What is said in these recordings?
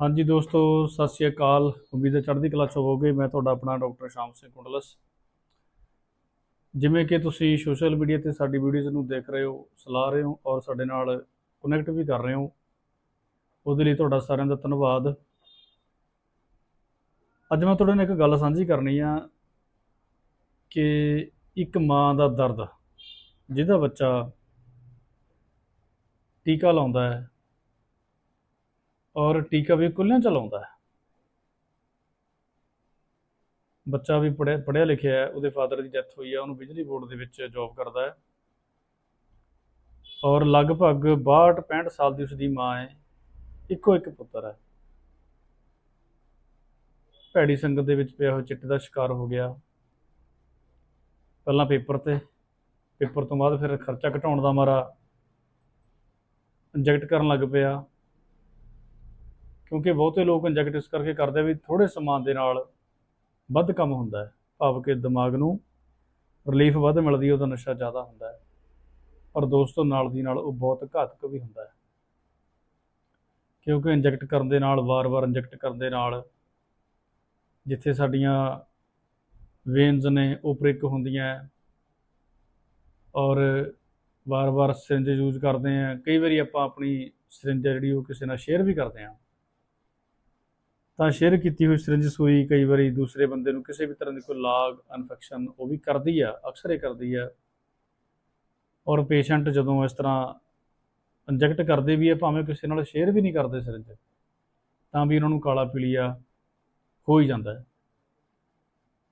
ਹਾਂਜੀ ਦੋਸਤੋ, ਸਤਿ ਸ਼੍ਰੀ ਅਕਾਲ। ਉਮੀਦ ਹੈ ਚੜ੍ਹਦੀ ਕਲਾ ਚ ਹੋਵੋਗੇ। ਮੈਂ ਤੁਹਾਡਾ ਆਪਣਾ ਡਾਕਟਰ ਸ਼ਾਮ ਸਿੰਘ ਕੁੰਡਲਸ। ਜਿਵੇਂ ਕਿ ਤੁਸੀਂ ਸੋਸ਼ਲ ਮੀਡੀਆ ਤੇ ਸਾਡੀ ਵੀਡੀਓਜ਼ ਨੂੰ ਦੇਖ ਰਹੇ ਹੋ, ਸਲਾਹ ਰਹੇ ਹੋ ਔਰ ਸਾਡੇ ਨਾਲ ਕਨੈਕਟ ਵੀ ਕਰ ਰਹੇ ਹੋ, ਉਹਦੇ ਲਈ ਤੁਹਾਡਾ ਸਾਰਿਆਂ ਦਾ ਧੰਨਵਾਦ। ਅੱਜ ਮੈਂ ਤੁਹਾਡੇ ਨਾਲ ਇੱਕ ਗੱਲ ਸਾਂਝੀ ਕਰਨੀ ਆ ਕਿ ਇੱਕ ਮਾਂ ਦਾ ਦਰਦ। ਜਿਹਦਾ ਬੱਚਾ ਟੀਕਾ ਲਾਉਂਦਾ ਹੈ ਔਰ ਟੀਕਾ ਵੀ ਕੁੱਲਿਆਂ ਚ ਲਾਉਂਦਾ ਹੈ। ਬੱਚਾ ਵੀ ਪੜ੍ਹਿਆ ਪੜ੍ਹਿਆ ਲਿਖਿਆ ਹੈ, ਉਹਦੇ ਫਾਦਰ ਦੀ ਡੈਥ ਹੋਈ ਹੈ, ਉਹਨੂੰ ਬਿਜਲੀ ਬੋਰਡ ਦੇ ਵਿੱਚ ਜੌਬ ਕਰਦਾ ਹੈ। ਔਰ ਲਗਭਗ 62 65 ਸਾਲ ਦੀ ਉਸਦੀ ਮਾਂ ਹੈ, ਇੱਕੋ ਇੱਕ ਪੁੱਤਰ ਹੈ। ਭੈੜੀ ਸੰਗਤ ਦੇ ਵਿੱਚ ਪਿਆ ਹੋਇਆ ਚਿੱਟੇ ਦਾ ਸ਼ਿਕਾਰ ਹੋ ਗਿਆ। ਪਹਿਲਾਂ ਪੇਪਰ ਤੇ ਪੇਪਰ ਤੋਂ ਬਾਅਦ ਫਿਰ ਖਰਚਾ ਘਟਾਉਣ ਦਾ ਮਾਰਾ ਇੰਜੈਕਟ ਕਰਨ ਲੱਗ ਪਿਆ। ਕਿਉਂਕਿ ਬਹੁਤੇ ਲੋਕ ਇੰਜੈਕਟ ਇਸ ਕਰਕੇ ਕਰਦੇ ਵੀ ਥੋੜੇ ਸਮਾਨ ਦੇ ਨਾਲ ਵੱਧ ਕੰਮ ਹੁੰਦਾ ਹੈ। ਭਾਵ ਕਿ ਦਿਮਾਗ ਨੂੰ ਰਿਲੀਫ ਵੱਧ ਮਿਲਦੀ ਹੈ, ਉਹਦਾ ਨਸ਼ਾ ਜ਼ਿਆਦਾ ਹੁੰਦਾ ਹੈ। ਪਰ ਦੋਸਤੋ, ਨਾਲ ਦੀ ਨਾਲ ਉਹ ਬਹੁਤ ਘਾਤਕ ਵੀ ਹੁੰਦਾ ਹੈ। ਕਿਉਂਕਿ ਇੰਜੈਕਟ ਕਰਨ ਦੇ ਨਾਲ, ਵਾਰ-ਵਾਰ ਇੰਜੈਕਟ ਕਰਨ ਦੇ ਨਾਲ ਜਿੱਥੇ ਸਾਡੀਆਂ ਵੇਨਸ ਨੇ, ਉਹ ਪ੍ਰਿਕ ਹੁੰਦੀਆਂ ਔਰ ਵਾਰ-ਵਾਰ ਸਿਰਿੰਜ ਯੂਜ਼ ਕਰਦੇ ਆ ਕਈ ਵਾਰੀ ਆਪਾਂ ਆਪਣੀ ਸਿਰਿੰਜ ਜਿਹੜੀ, ਉਹ ਕਿਸੇ ਨਾਲ ਸ਼ੇਅਰ ਵੀ ਕਰਦੇ ਆ ਤਾਂ ਸ਼ੇਅਰ ਕੀਤੀ ਹੋਈ ਸਿਰਿੰਜ ਸੂਈ, ਕਈ ਵਾਰੀ ਦੂਸਰੇ ਬੰਦੇ ਨੂੰ ਕਿਸੇ ਵੀ ਤਰ੍ਹਾਂ ਦੀ ਕੋਈ ਲਾਗ ਇਨਫੈਕਸ਼ਨ ਉਹ ਵੀ ਕਰਦੀ ਆ, ਅਕਸਰ ਇਹ ਕਰਦੀ ਆ। ਔਰ ਪੇਸ਼ੈਂਟ ਜਦੋਂ ਇਸ ਤਰ੍ਹਾਂ ਇੰਜੈਕਟ ਕਰਦੇ ਵੀ ਆ, ਭਾਵੇਂ ਕਿਸੇ ਨਾਲ ਸ਼ੇਅਰ ਵੀ ਨਹੀਂ ਕਰਦੇ ਸਿਰਿੰਜ ਤਾਂ ਵੀ ਉਹਨਾਂ ਨੂੰ ਕਾਲਾ ਪੀਲੀਆ ਹੋ ਹੀ ਜਾਂਦਾ ਹੈ।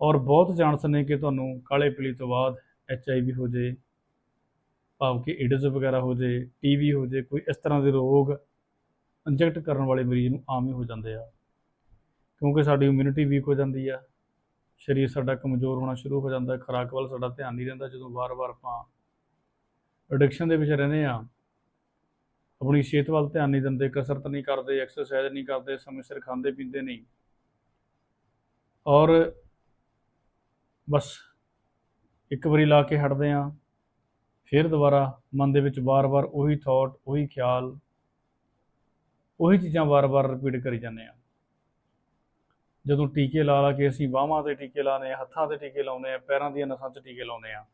ਔਰ ਬਹੁਤ ਚਾਂਸ ਨੇ ਕਿ ਤੁਹਾਨੂੰ ਕਾਲੇ ਪੀਲੀ ਤੋਂ ਬਾਅਦ ਐਚ ਆਈ ਵੀ ਹੋ ਜੇ ਭਾਵ ਕਿ ਏਡਜ਼ ਵਗੈਰਾ ਹੋ ਜੇ, ਟੀਵੀ ਹੋ ਜੇ, ਕੋਈ ਇਸ ਤਰ੍ਹਾਂ ਦੇ ਰੋਗ ਇੰਜੈਕਟ ਕਰਨ ਵਾਲੇ ਮਰੀਜ਼ ਨੂੰ ਆਮ ਹੀ ਹੋ ਜਾਂਦੇ ਆ। ਕਿਉਂਕਿ ਸਾਡੀ ਇਮਿਊਨਿਟੀ ਵੀਕ ਹੋ ਜਾਂਦੀ ਆ, ਸਰੀਰ ਸਾਡਾ ਕਮਜ਼ੋਰ ਹੋਣਾ ਸ਼ੁਰੂ ਹੋ ਜਾਂਦਾ ਹੈ ਖੁਰਾਕ ਵੱਲ ਸਾਡਾ ਧਿਆਨ ਨਹੀਂ ਰਹਿੰਦਾ, ਜਦੋਂ ਵਾਰ-ਵਾਰ ਆਪਾਂ ਐਡਿਕਸ਼ਨ ਦੇ ਵਿੱਚ ਰਹਿੰਦੇ ਆ, ਆਪਣੀ ਸਿਹਤ ਵੱਲ ਧਿਆਨ ਨਹੀਂ ਦਿੰਦੇ, ਕਸਰਤ ਨਹੀਂ ਕਰਦੇ ਐਕਸਰਸਾਈਜ਼ ਨਹੀਂ ਕਰਦੇ, ਸਮੇਂ ਸਿਰ ਖਾਂਦੇ ਪੀਂਦੇ ਨਹੀਂ। ਔਰ ਬਸ ਇੱਕ ਵਾਰੀ ਲਾ ਕੇ ਹਟਦੇ ਆ। ਫਿਰ ਦੁਬਾਰਾ ਮਨ ਦੇ ਵਿੱਚ ਵਾਰ-ਵਾਰ ਉਹੀ ਥਾਟ ਉਹੀ ਖਿਆਲ, ਉਹੀ ਚੀਜ਼ਾਂ ਵਾਰ-ਵਾਰ ਰਿਪੀਟ ਕਰੀ ਜਾਂਦੇ ਆ ਜਦੋਂ ਟੀਕੇ ਲਾ ਲਾ ਕੇ ਅਸੀਂ ਬਾਹਾਂ ਤੇ ਟੀਕੇ ਲਾਉਂਦੇ ਆ ਹੱਥਾਂ ਤੇ ਟੀਕੇ ਲਾਉਂਦੇ ਆ ਪੈਰਾਂ ਦੀਆਂ ਨਸਾਂ 'ਚ ਟੀਕੇ ਲਾਉਂਦੇ ਆ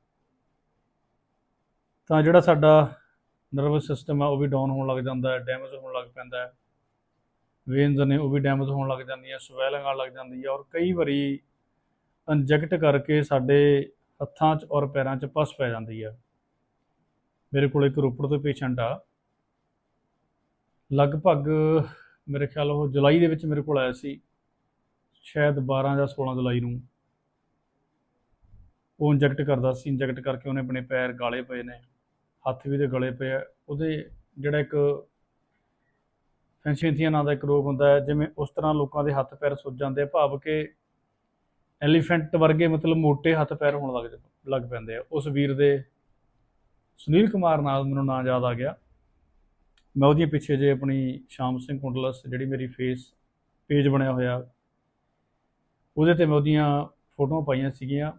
ਤਾਂ ਜਿਹੜਾ ਸਾਡਾ ਨਰਵਸ ਸਿਸਟਮ ਆ ਉਹ ਵੀ ਡਾਊਨ ਹੋਣ ਲੱਗ ਜਾਂਦਾ ਹੈ ਡੈਮੇਜ ਹੋਣ ਲੱਗ ਪੈਂਦਾ ਹੈ। ਵੇਨਸ ਨੇ ਉਹ ਵੀ ਡੈਮੇਜ ਹੋਣ ਲੱਗ ਜਾਂਦੀਆਂ ਸਵੈਲਿੰਗ ਆਉਣ ਲੱਗ ਜਾਂਦੀ ਹੈ ਔਰ ਕਈ ਵਾਰੀ ਇੰਜੈਕਟ ਕਰਕੇ ਸਾਡੇ ਹੱਥਾਂ 'ਚ ਔਰ ਪੈਰਾਂ 'ਚ ਪਸ ਪੈ ਜਾਂਦੀ ਹੈ। ਮੇਰੇ ਕੋਲ ਇੱਕ ਰੋਪੜ ਤੋਂ ਪੇਸ਼ੈਂਟ ਆ। ਲਗਭਗ ਮੇਰੇ ਖਿਆਲ ਉਹ ਜੁਲਾਈ ਦੇ ਵਿੱਚ ਮੇਰੇ ਕੋਲ ਆਇਆ ਸੀ। ਸ਼ਾਇਦ 12 ਜਾਂ 16 ਜੁਲਾਈ ਨੂੰ। ਉਹ ਇੰਜੈਕਟ ਕਰਦਾ ਸੀ ਇੰਜੈਕਟ ਕਰਕੇ ਉਹਨੇ ਆਪਣੇ ਪੈਰ ਗਾਲੇ ਪਏ ਨੇ, ਹੱਥ ਵੀ ਤੇ ਗਲੇ ਪਏ ਆ। ਉਹਦੇ ਜਿਹੜਾ ਇੱਕ ਫੈਂਸੀਥੀਆ ਨਾਂ ਦਾ ਇੱਕ ਰੋਗ ਹੁੰਦਾ ਹੈ, ਜਿਵੇਂ ਉਸ ਤਰ੍ਹਾਂ ਲੋਕਾਂ ਦੇ ਹੱਥ ਪੈਰ ਸੁੱਜ ਜਾਂਦੇ ਆ, ਭਾਵ ਕਿ ਐਲੀਫੈਂਟ ਵਰਗੇ ਮਤਲਬ ਮੋٹے ਹੱਥ ਪੈਰ ਹੋਣ ਲੱਗ ਲੱਗ ਪੈਂਦੇ ਆ। ਉਸ ਵੀਰ ਦੇ ਸੁਨੀਲ ਕੁਮਾਰ ਨਾਲ ਮੈਨੂੰ ਨਾਂ ਯਾਦ ਆ ਗਿਆ। ਮੈਂ ਉਹਦੀਆਂ ਪਿੱਛੇ ਜੇ ਆਪਣੀ ਸ਼ਾਮ ਸਿੰਘ ਕੁੰਡਲਸ ਜਿਹੜੀ ਮੇਰੀ ਫੇਸ ਪੇਜ ਬਣਿਆ ਹੋਇਆ, ਉਹਦੇ ਤੇ ਮੈਂ ਉਹਦੀਆਂ ਫੋਟੋਆਂ ਪਾਈਆਂ ਸੀਗੀਆਂ।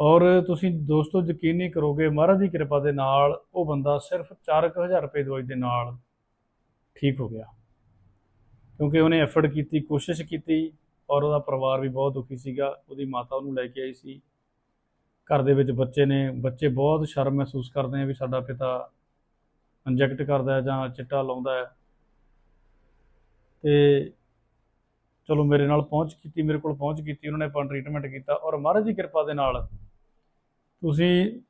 ਔਰ ਤੁਸੀਂ ਦੋਸਤੋ ਯਕੀਨ ਨਹੀਂ ਕਰੋਗੇ, ਮਹਾਰਾਜ ਦੀ ਕਿਰਪਾ ਦੇ ਨਾਲ ਉਹ ਬੰਦਾ ਸਿਰਫ 4000 ਰੁਪਏ ਦਵਾਈ ਦੇ ਨਾਲ ਠੀਕ ਹੋ ਗਿਆ। ਕਿਉਂਕਿ ਉਹਨੇ ਐਫਰਟ ਕੀਤੀ, ਕੋਸ਼ਿਸ਼ ਕੀਤੀ ਔਰ ਉਹਦਾ ਪਰਿਵਾਰ ਵੀ ਬਹੁਤ ਦੁਖੀ ਸੀਗਾ। ਉਹਦੀ ਮਾਤਾ ਉਹਨੂੰ ਲੈ ਕੇ ਆਈ ਸੀ। ਘਰ ਦੇ ਵਿੱਚ ਬੱਚੇ ਨੇ, ਬੱਚੇ ਬਹੁਤ ਸ਼ਰਮ ਮਹਿਸੂਸ ਕਰਦੇ ਆ ਵੀ ਸਾਡਾ ਪਿਤਾ ਇੰਜੈਕਟ ਕਰਦਾ ਹੈ ਜਾਂ ਚਿੱਟਾ ਲਾਉਂਦਾ ਹੈ। ਤੇ ਚਲੋ ਮੇਰੇ ਨਾਲ ਪਹੁੰਚ ਕੀਤੀ, ਮੇਰੇ ਕੋਲ ਪਹੁੰਚ ਕੀਤੀ, ਉਹਨਾਂ ਨੇ ਆਪਾਂ ਟ੍ਰੀਟਮੈਂਟ ਕੀਤਾ ਔਰ ਮਹਾਰਾਜ ਦੀ ਕਿਰਪਾ ਦੇ ਨਾਲ ਤੁਸੀਂ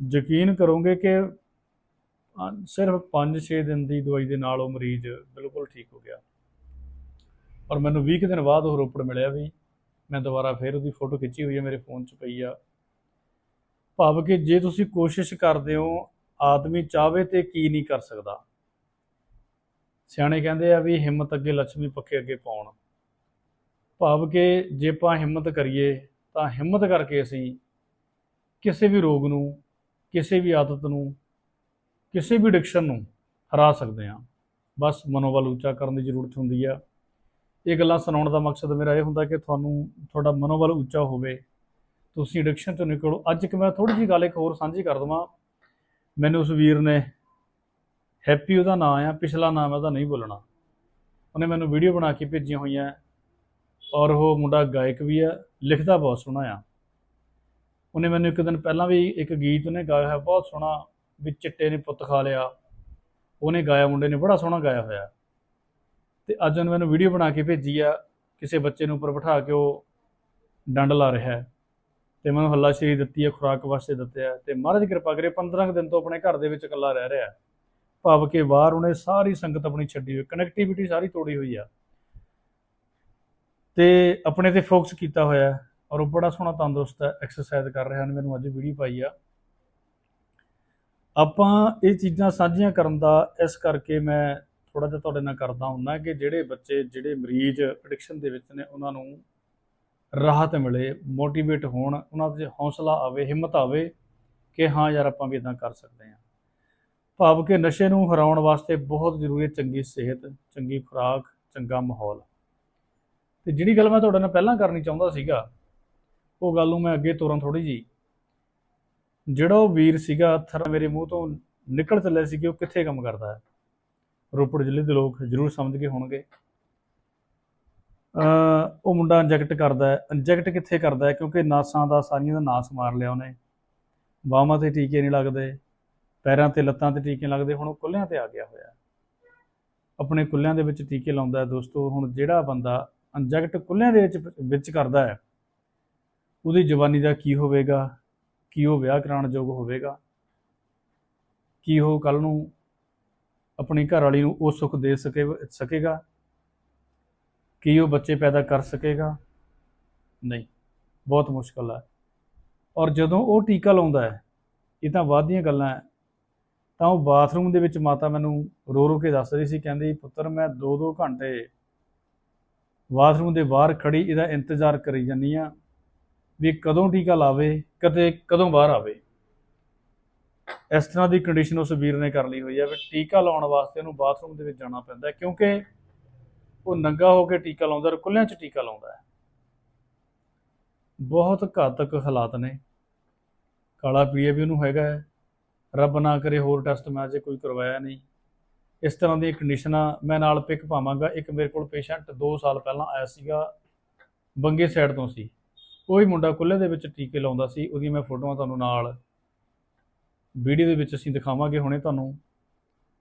ਯਕੀਨ ਕਰੋਗੇ ਕਿ ਸਿਰਫ 5-6 ਦਿਨ ਦੀ ਦਵਾਈ ਦੇ ਨਾਲ ਉਹ ਮਰੀਜ਼ ਬਿਲਕੁਲ ਠੀਕ ਹੋ ਗਿਆ। ਔਰ ਮੈਨੂੰ 20 ਕੁ ਦਿਨ ਬਾਅਦ ਉਹ ਰੋਪੜ ਮਿਲਿਆ ਵੀ ਮੈਂ ਦੁਬਾਰਾ ਫਿਰ ਉਹਦੀ ਫੋਟੋ ਖਿੱਚੀ ਹੋਈ ਹੈ, ਮੇਰੇ ਫੋਨ 'ਚ ਪਈ ਆ। ਭਾਵ ਕਿ ਜੇ ਤੁਸੀਂ ਕੋਸ਼ਿਸ਼ ਕਰਦੇ ਹੋ, ਆਦਮੀ ਚਾਹਵੇ ਤੇ ਕੀ ਨਹੀਂ ਕਰ ਸਕਦਾ। ਸਿਆਣੇ ਕਹਿੰਦੇ ਆ ਵੀ ਹਿੰਮਤ ਅੱਗੇ ਲక్ష్ਮੀ ਪੱਖੇ ਅੱਗੇ ਪਾਉਣ। ਭਾਵ ਕਿ ਜੇ ਆਪਾਂ ਹਿੰਮਤ ਕਰੀਏ, ਤਾਂ ਹਿੰਮਤ ਕਰਕੇ ਅਸੀਂ ਕਿਸੇ ਵੀ ਰੋਗ ਨੂੰ, ਕਿਸੇ ਵੀ ਆਦਤ ਨੂੰ, ਕਿਸੇ ਵੀ ਐਡਿਕਸ਼ਨ ਨੂੰ ਹਰਾ ਸਕਦੇ ਹਾਂ। ਬਸ ਮਨੋਬਲ ਉੱਚਾ ਕਰਨ ਦੀ ਜ਼ਰੂਰਤ ਹੁੰਦੀ ਆ। ਇਹ ਗੱਲਾਂ ਸੁਣਾਉਣ ਦਾ ਮਕਸਦ ਮੇਰਾ ਇਹ ਹੁੰਦਾ ਕਿ ਤੁਹਾਨੂੰ, ਤੁਹਾਡਾ ਮਨੋਬਲ ਉੱਚਾ ਹੋਵੇ। ਤੁਸੀਂ ਐਡਿਕਸ਼ਨ ਤੋਂ ਨਿਕਲੋ। ਅੱਜ ਇੱਕ ਮੈਂ ਥੋੜੀ ਜਿਹੀ ਗੱਲ ਇੱਕ ਹੋਰ ਸਾਂਝੀ ਕਰ ਦਵਾਂ। ਮੈਨੂੰ ਉਸ ਵੀਰ ਨੇ ਹੈਪੀ ਉਹਦਾ ਨਾਂ ਆ, ਪਿਛਲਾ ਨਾਮ ਉਹਦਾ ਨਹੀਂ ਬੋਲਣਾ। ਉਹਨੇ ਮੈਨੂੰ ਵੀਡੀਓ ਬਣਾ ਕੇ ਭੇਜੀਆਂ ਹੋਈਆਂ। ਔਰ ਉਹ ਮੁੰਡਾ ਗਾਇਕ ਵੀ ਆ, ਲਿਖਦਾ ਬਹੁਤ ਸੋਹਣਾ ਆ। ਉਹਨੇ ਮੈਨੂੰ ਇੱਕ ਦਿਨ ਪਹਿਲਾਂ ਵੀ ਇੱਕ ਗੀਤ ਉਹਨੇ ਗਾਇਆ ਹੈ ਬਹੁਤ ਸੋਹਣਾ ਵੀ ਚਿੱਟੇ ਨੇ ਪੁੱਤ ਖਾ ਲਿਆ। ਉਹਨੇ ਗਾਇਆ, ਮੁੰਡੇ ਨੇ ਬੜਾ ਸੋਹਣਾ ਗਾਇਆ ਹੋਇਆ। ਤੇ ਅੱਜ ਉਹਨੇ ਮੈਨੂੰ ਵੀਡੀਓ ਬਣਾ ਕੇ ਭੇਜੀ ਆ, ਕਿਸੇ ਬੱਚੇ ਨੂੰ ਉੱਪਰ ਬਿਠਾ ਕੇ ਉਹ ਡੰਡ ਲਾ ਰਿਹਾ ਹੈ। ਤੇ ਮੈਨੂੰ ਹੱਲਾਸ਼ੇਰੀ ਦਿੱਤੀ ਹੈ, ਖੁਰਾਕ ਵਾਸਤੇ ਦਿੱਤਿਆ ਤੇ ਮਹਾਰਾਜ ਕਿਰਪਾ ਕਰੇ 15 ਕੁ ਦਿਨ ਤੋਂ ਆਪਣੇ ਘਰ ਦੇ ਵਿੱਚ ਇਕੱਲਾ ਰਹਿ ਰਿਹਾ। ਭਾਵ ਕਿ ਬਾਹਰ ਉਹਨੇ ਸਾਰੀ ਸੰਗਤ ਆਪਣੀ ਛੱਡੀ ਹੋਈ ਕਨੈਕਟੀਵਿਟੀ ਸਾਰੀ ਤੋੜੀ ਹੋਈ ਆ। ਤੇ ਆਪਣੇ ਤੇ ਫੋਕਸ ਕੀਤਾ ਹੋਇਆ ਔਰ ਉਹ ਬੜਾ ਸੋਹਣਾ ਤੰਦਰੁਸਤ ਹੈ ਐਕਸਰਸਾਈਜ਼ ਕਰ ਰਿਹਾ ਹਨ ਮੈਨੂੰ ਅੱਜ ਵੀਡੀਓ ਪਾਈ ਆ। ਆਪਾਂ ਇਹ ਚੀਜ਼ਾਂ ਸਾਂਝੀਆਂ ਕਰਨ ਦਾ ਇਸ ਕਰਕੇ ਮੈਂ ਥੋੜਾ ਜਿਹਾ ਤੁਹਾਡੇ ਨਾਲ ਕਰਦਾ ਹੁੰਦਾ ਕਿ ਜਿਹੜੇ ਬੱਚੇ, ਜਿਹੜੇ ਮਰੀਜ਼ ਐਡਿਕਸ਼ਨ ਦੇ ਵਿੱਚ ਨੇ, ਉਹਨਾਂ ਨੂੰ ਰਾਹਤ ਮਿਲੇ ਮੋਟੀਵੇਟ ਹੋਣ, ਉਹਨਾਂ ਦੇ ਹੌਸਲਾ ਆਵੇ, ਹਿੰਮਤ ਆਵੇ ਕਿ ਹਾਂ ਯਾਰ ਆਪਾਂ ਵੀ ਇਦਾਂ ਕਰ ਸਕਦੇ ਹਾਂ। ਭਾਵ ਕਿ ਨਸ਼ੇ ਨੂੰ ਹਰਾਉਣ ਵਾਸਤੇ ਬਹੁਤ ਜ਼ਰੂਰੀ ਹੈ ਚੰਗੀ ਸਿਹਤ, ਚੰਗੀ ਖੁਰਾਕ, ਚੰਗਾ ਮਾਹੌਲ। ਤੇ ਜਿਹੜੀ ਗੱਲ ਮੈਂ ਤੁਹਾਡੇ ਨਾਲ ਪਹਿਲਾਂ ਕਰਨੀ ਚਾਹੁੰਦਾ ਸੀਗਾ, ਉਹ ਗੱਲ ਨੂੰ ਮੈਂ ਅੱਗੇ ਤੋਰਾਂ ਥੋੜੀ ਜੀ ਜਿਹੜਾ ਉਹ ਵੀਰ ਸੀਗਾ, ਥਰ ਮੇਰੇ ਮੂੰਹ ਤੋਂ ਨਿਕਲ ਚੱਲਿਆ ਸੀ ਕਿ ਉਹ ਕਿੱਥੇ ਕੰਮ ਕਰਦਾ ਹੈ। ਰੋਪੜ ਜ਼ਿਲ੍ਹੇ ਦੇ ਲੋਕ ਜ਼ਰੂਰ ਸਮਝ ਗਏ ਹੋਣਗੇ। ਉਹ ਮੁੰਡਾ ਇੰਜੈਕਟ ਕਰਦਾ ਹੈ। ਇੰਜੈਕਟ ਕਿੱਥੇ ਕਰਦਾ ਹੈ? ਕਿਉਂਕਿ ਨਾਸਾਂ ਦਾ ਸਾਰੀਆਂ ਦਾ ਨਾਸ ਮਾਰ ਲਿਆ ਉਹਨੇ। ਬਾਹਾਂ ਤੇ ਟੀਕੇ ਨਹੀਂ ਲੱਗਦੇ। ਪੈਰਾਂ ਤੇ ਲੱਤਾਂ ਤੇ ਟੀਕੇ ਲੱਗਦੇ। ਹੁਣ ਉਹ ਕੁੱਲਿਆਂ ਤੇ ਆ ਗਿਆ ਹੋਇਆ ਆਪਣੇ ਕੁੱਲਿਆਂ ਦੇ ਵਿੱਚ ਟੀਕੇ ਲਾਉਂਦਾ ਹੈ। ਦੋਸਤੋ, ਹੁਣ ਜਿਹੜਾ ਬੰਦਾ ਇੰਜੈਕਟ ਕੁੱਲਿਆਂ ਦੇ ਵਿੱਚ ਵਿੱਚ ਕਰਦਾ ਹੈ, ਉਹਦੀ ਜਵਾਨੀ ਦਾ ਕੀ ਹੋਵੇਗਾ? ਕੀ ਉਹ ਵਿਆਹ ਕਰਾਉਣ ਯੋਗ ਹੋਵੇਗਾ? ਕੀ ਉਹ ਕੱਲ ਨੂੰ ਆਪਣੀ ਘਰ ਵਾਲੀ ਨੂੰ ਉਹ ਸੁੱਖ ਦੇ ਸਕੇ, ਸਕੇਗਾ? ਕੀ ਉਹ ਬੱਚੇ ਪੈਦਾ ਕਰ ਸਕੇਗਾ? ਨਹੀਂ। ਬਹੁਤ ਮੁਸ਼ਕਲ ਹੈ। ਔਰ ਜਦੋਂ ਉਹ ਟੀਕਾ ਲਾਉਂਦਾ ਹੈ ਇਹ ਤਾਂ ਬਾਅਦ ਦੀਆਂ ਗੱਲਾਂ ਹੈ। ਤਾਂ ਉਹ ਬਾਥਰੂਮ ਦੇ ਵਿੱਚ ਮਾਤਾ ਮੈਨੂੰ ਰੋ ਰੋ ਕੇ ਦੱਸ ਰਹੀ ਸੀ ਕਹਿੰਦੀ ਪੁੱਤਰ ਮੈਂ 2-2 ਘੰਟੇ ਬਾਥਰੂਮ ਦੇ ਬਾਹਰ ਖੜੀ ਇਹਦਾ ਇੰਤਜ਼ਾਰ ਕਰੀ ਜਾਂਦੀ ਆ ਵੀ ਕਦੋਂ ਟੀਕਾ ਲਾਵੇ ਕਦੇ ਕਦੋਂ ਬਾਹਰ ਆਵੇ। ਇਸ ਤਰ੍ਹਾਂ ਦੀ ਕੰਡੀਸ਼ਨ ਉਸ ਵੀਰ ਨੇ ਕਰ ਲਈ ਹੋਈ ਹੈ ਵੀ ਟੀਕਾ ਲਾਉਣ ਵਾਸਤੇ ਉਹਨੂੰ ਬਾਥਰੂਮ ਦੇ ਵਿੱਚ ਜਾਣਾ ਪੈਂਦਾ ਕਿਉਂਕਿ ਉਹ ਨੰਗਾ ਹੋ ਕੇ ਟੀਕਾ ਲਾਉਂਦਾ ਕੁੱਲਿਆਂ 'ਚ ਟੀਕਾ ਲਾਉਂਦਾ ਹੈ। ਬਹੁਤ ਘਾਤਕ ਹਾਲਾਤ ਨੇ। ਕਾਲਾ ਪੀਲੀਆ ਵੀ ਉਹਨੂੰ ਹੈਗਾ ਹੈ। ਰੱਬ ਨਾ ਕਰੇ ਹੋਰ ਟੈਸਟ ਮੈਂ ਅਜੇ ਕੋਈ ਕਰਵਾਇਆ ਨਹੀਂ। ਇਸ ਤਰ੍ਹਾਂ ਦੀਆਂ ਕੰਡੀਸ਼ਨਾਂ ਮੈਂ ਨਾਲ ਪਿਕ ਪਾਵਾਂਗਾ। ਇੱਕ ਮੇਰੇ ਕੋਲ ਪੇਸ਼ੈਂਟ 2 ਸਾਲ ਪਹਿਲਾਂ ਆਇਆ ਸੀਗਾ, ਬੰਗੇ ਸਾਈਡ ਤੋਂ ਸੀ। ਉਹ ਹੀ ਮੁੰਡਾ ਕੁੱਲੇ ਦੇ ਵਿੱਚ ਟੀਕੇ ਲਾਉਂਦਾ ਸੀ। ਉਹਦੀਆਂ ਮੈਂ ਫੋਟੋਆਂ ਤੁਹਾਨੂੰ ਨਾਲ ਵੀਡੀਓ ਦੇ ਵਿੱਚ ਅਸੀਂ ਦਿਖਾਵਾਂਗੇ ਹੁਣੇ ਤੁਹਾਨੂੰ।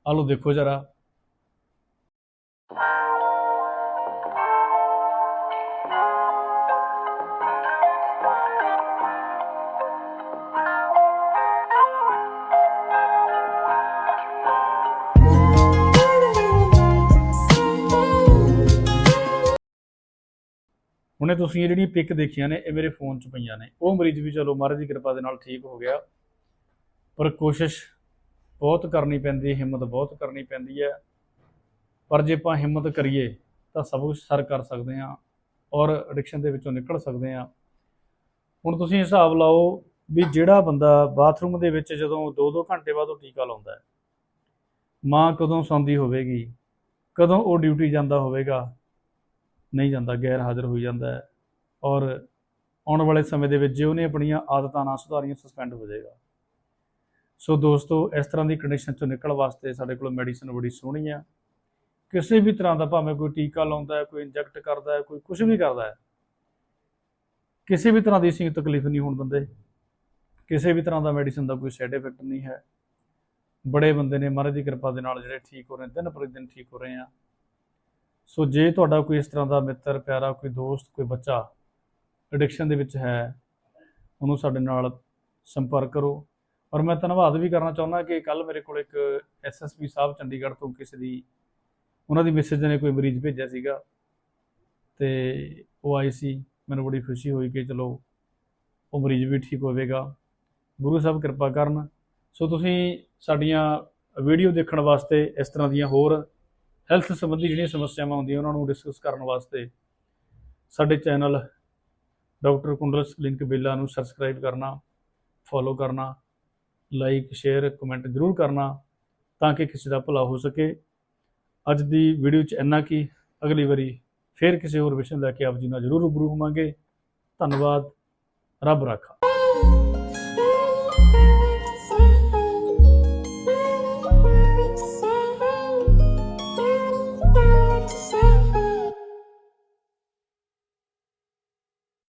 ਆਹ ਲਓ ਦੇਖੋ ਜਰਾ। ਹੁਣੇ ਤੁਸੀਂ ਇਹ ਜਿਹੜੀਆਂ ਪਿਕ ਦੇਖੀਆਂ ਨੇ, ਇਹ ਮੇਰੇ ਫੋਨ 'ਚ ਪਈਆਂ ਨੇ। ਉਹ ਮਰੀਜ਼ ਵੀ ਚਲੋ ਮਹਾਰਾਜ ਦੀ ਕਿਰਪਾ ਦੇ ਨਾਲ ਠੀਕ ਹੋ ਗਿਆ। ਪਰ ਕੋਸ਼ਿਸ਼ ਬਹੁਤ ਕਰਨੀ ਪੈਂਦੀ ਹੈ, ਹਿੰਮਤ ਬਹੁਤ ਕਰਨੀ ਪੈਂਦੀ ਹੈ। ਪਰ ਜੇ ਆਪਾਂ ਹਿੰਮਤ ਕਰੀਏ, ਤਾਂ ਸਭ ਕੁਝ ਸਰ ਕਰ ਸਕਦੇ ਹਾਂ ਔਰ ਐਡਿਕਸ਼ਨ ਦੇ ਵਿੱਚੋਂ ਨਿਕਲ ਸਕਦੇ ਹਾਂ। ਹੁਣ ਤੁਸੀਂ ਹਿਸਾਬ ਲਾਓ ਵੀ ਜਿਹੜਾ ਬੰਦਾ ਬਾਥਰੂਮ ਦੇ ਵਿੱਚ ਜਦੋਂ 2-2 ਘੰਟੇ ਬਾਅਦ ਉਹ ਟੀਕਾ ਲਾਉਂਦਾ ਹੈ, ਮਾਂ ਕਦੋਂ ਸੌਂਦੀ ਹੋਵੇਗੀ? ਕਦੋਂ ਉਹ ਡਿਊਟੀ ਜਾਂਦਾ ਹੋਵੇਗਾ? ਨਹੀਂ ਜਾਂਦਾ, ਗੈਰ ਹਾਜ਼ਰ ਹੋਈ ਜਾਂਦਾ ਹੈ। ਔਰ ਆਉਣ ਵਾਲੇ ਸਮੇਂ ਦੇ ਵਿੱਚ ਜੇ ਉਹਨੇ ਆਪਣੀਆਂ ਆਦਤਾਂ ਨਾ ਸੁਧਾਰੀਆਂ ਸਸਪੈਂਡ ਹੋ ਜਾਏਗਾ। ਸੋ ਦੋਸਤੋ, ਇਸ ਤਰ੍ਹਾਂ ਦੀ ਕੰਡੀਸ਼ਨ ਚੋਂ ਨਿਕਲਣ ਵਾਸਤੇ ਸਾਡੇ ਕੋਲ ਮੈਡੀਸਨ ਬੜੀ ਸੋਹਣੀ ਆ। ਕਿਸੇ ਵੀ ਤਰ੍ਹਾਂ ਦਾ ਭਾਵੇਂ ਕੋਈ ਟੀਕਾ ਲਾਉਂਦਾ ਹੈ, ਕੋਈ ਇੰਜੈਕਟ ਕਰਦਾ ਹੈ, ਕੋਈ ਕੁਝ ਵੀ ਕਰਦਾ ਹੈ, ਕਿਸੇ ਵੀ ਤਰ੍ਹਾਂ ਦੀ ਅਸੀਂ ਤਕਲੀਫ ਨਹੀਂ ਹੋਣ ਦਿੰਦੇ। ਕਿਸੇ ਵੀ ਤਰ੍ਹਾਂ ਦਾ ਮੈਡੀਸਨ ਦਾ ਕੋਈ ਸਾਈਡ ਇਫੈਕਟ ਨਹੀਂ ਹੈ। ਬੜੇ ਬੰਦੇ ਨੇ ਮਹਾਰਾਜ ਦੀ ਕਿਰਪਾ ਦੇ ਨਾਲ ਜਿਹੜੇ ਠੀਕ ਹੋ ਰਹੇ ਦਿਨ ਪ੍ਰਤੀ ਦਿਨ ਠੀਕ ਹੋ ਰਹੇ ਆ। ਸੋ ਜੇ ਤੁਹਾਡਾ ਕੋਈ ਇਸ ਤਰ੍ਹਾਂ ਦਾ ਮਿੱਤਰ, ਪਿਆਰਾ, ਕੋਈ ਦੋਸਤ, ਕੋਈ ਬੱਚਾ ਐਡਿਕਸ਼ਨ ਦੇ ਵਿੱਚ ਹੈ, ਉਹਨੂੰ ਸਾਡੇ ਨਾਲ ਸੰਪਰਕ ਕਰੋ। ਔਰ ਮੈਂ ਧੰਨਵਾਦ ਵੀ ਕਰਨਾ ਚਾਹੁੰਦਾ ਕਿ ਕੱਲ ਮੇਰੇ ਕੋਲ ਇੱਕ ਐਸਐਸਪੀ ਸਾਹਿਬ ਚੰਡੀਗੜ੍ਹ ਤੋਂ ਕਿਸੇ ਦੀ, ਉਹਨਾਂ ਦੀ ਮੈਸੇਜ ਨੇ ਕੋਈ ਮਰੀਜ਼ ਭੇਜਿਆ ਸੀਗਾ ਤੇ ਉਹ ਆਈ ਸੀ। ਮੈਨੂੰ ਬੜੀ ਖੁਸ਼ੀ ਹੋਈ ਕਿ ਚਲੋ, ਉਹ ਮਰੀਜ਼ ਵੀ ਠੀਕ ਹੋਵੇਗਾ। ਗੁਰੂ ਸਾਹਿਬ ਕਿਰਪਾ ਕਰਨ। ਸੋ ਤੁਸੀਂ ਸਾਡੀਆਂ ਵੀਡੀਓ ਦੇਖਣ ਵਾਸਤੇ ਇਸ ਤਰ੍ਹਾਂ ਦੀਆਂ ਹੋਰ ਹੈਲਥ ਸੰਬੰਧੀ ਜਿਹੜੀਆਂ ਸਮੱਸਿਆਵਾਂ ਹੁੰਦੀਆਂ ਉਹਨਾਂ ਨੂੰ ਡਿਸਕਸ ਕਰਨ ਵਾਸਤੇ ਸਾਡੇ ਚੈਨਲ ਡਾਕਟਰ ਕੁੰਡਲਸ ਲਿੰਕ ਬੇਲਾ ਨੂੰ ਸਬਸਕ੍ਰਾਈਬ ਕਰਨਾ ਫੋਲੋ ਕਰਨਾ ਲਾਈਕ ਸ਼ੇਅਰ ਕਮੈਂਟ ਜ਼ਰੂਰ ਕਰਨਾ ਤਾਂ ਕਿ ਕਿਸੇ ਦਾ ਭਲਾ ਹੋ ਸਕੇ। ਅੱਜ ਦੀ ਵੀਡੀਓ 'ਚ ਇੰਨਾ ਕੀ। ਅਗਲੀ ਵਾਰੀ ਫੇਰ ਕਿਸੇ ਹੋਰ ਵਿਸ਼ੇ ਨੂੰ ਲੈ ਕੇ ਆਪ ਜੀ ਨਾਲ ਜ਼ਰੂਰ ਰੂਬਰੂ ਹੋਵਾਂਗੇ। ਧੰਨਵਾਦ। ਰੱਬ ਰਾਖਾ।